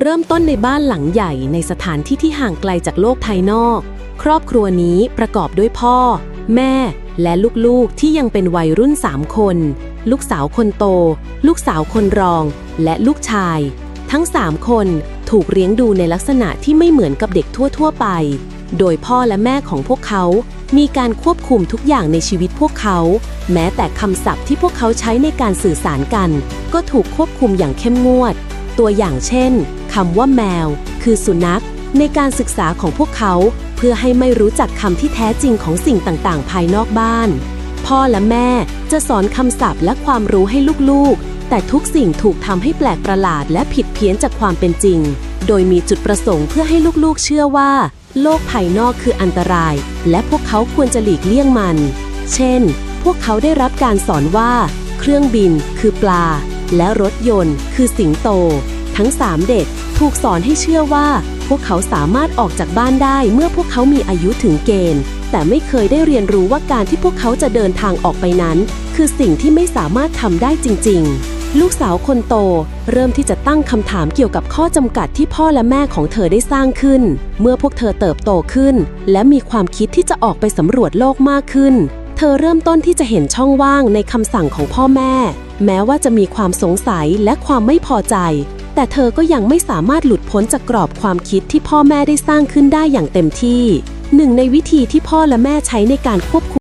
เริ่มต้นในบ้านหลังใหญ่ในสถานที่ที่ห่างไกลจากโลกภายนอก ครอบครัวนี้ประกอบด้วยพ่อ แม่ และลูกๆที่ยังเป็นวัยรุ่น 3 คน ลูกสาวคนโต ลูกสาวคนรอง และลูกชาย ทั้ง 3 คนถูกเลี้ยงดูในลักษณะที่ไม่เหมือนกับเด็กทั่ว ๆ ไป โดยพ่อและแม่ของพวกเขา มีการควบคุมทุกอย่างในชีวิตพวกเขา แม้แต่คำศัพท์ที่พวกเขาใช้ในการสื่อสารกัน ก็ถูกควบคุมอย่างเข้มงวด ตัวอย่างเช่น คำว่าแมว คือสุนัข ในการศึกษาของพวกเขา เพื่อให้ไม่รู้จักคำที่แท้จริงของสิ่งต่างๆ ภายนอกบ้าน พ่อและแม่จะสอนคำศัพท์และความรู้ให้ลูกๆ แต่ทุกสิ่งถูกทำให้แปลกประหลาดและผิดเพี้ยนจากความเป็นจริง โดยมีจุดประสงค์เพื่อให้ลูกๆ เชื่อว่า โลกภายนอกคืออันตราย และพวกเขาควรจะหลีกเลี่ยงมัน เช่น พวกเขาได้รับการสอนว่า เครื่องบิน คือปลา และรถยนต์ คือสิงโต ทั้ง 3 เด็กถูกสอนให้เชื่อว่า พวกเขาสามารถออกจากบ้านได้เมื่อพวกเขามีอายุถึงเกณฑ์ แต่ไม่เคยได้เรียนรู้ว่าการที่พวกเขาจะเดินทางออกไปนั้น คือสิ่งที่ไม่สามารถทำได้จริง ๆลูกสาวคนโต เริ่มที่จะตั้งคำถามเกี่ยวกับข้อจำกัดที่พ่อและแม่ของเธอได้สร้างขึ้น เมื่อพวกเธอเติบโตขึ้น และมีความคิดที่จะออกไปสำรวจโลกมากขึ้น เธอเริ่มต้นที่จะเห็นช่องว่างในคำสั่งของพ่อแม่ แม้ว่าจะมีความสงสัยและความไม่พอใจ แต่เธอก็ยังไม่สามารถหลุดพ้นจากกรอบความคิดที่พ่อแม่ได้สร้างขึ้นได้อย่างเต็มที่ หนึ่งในวิธีที่พ่อและแม่ใช้ในการควบคุม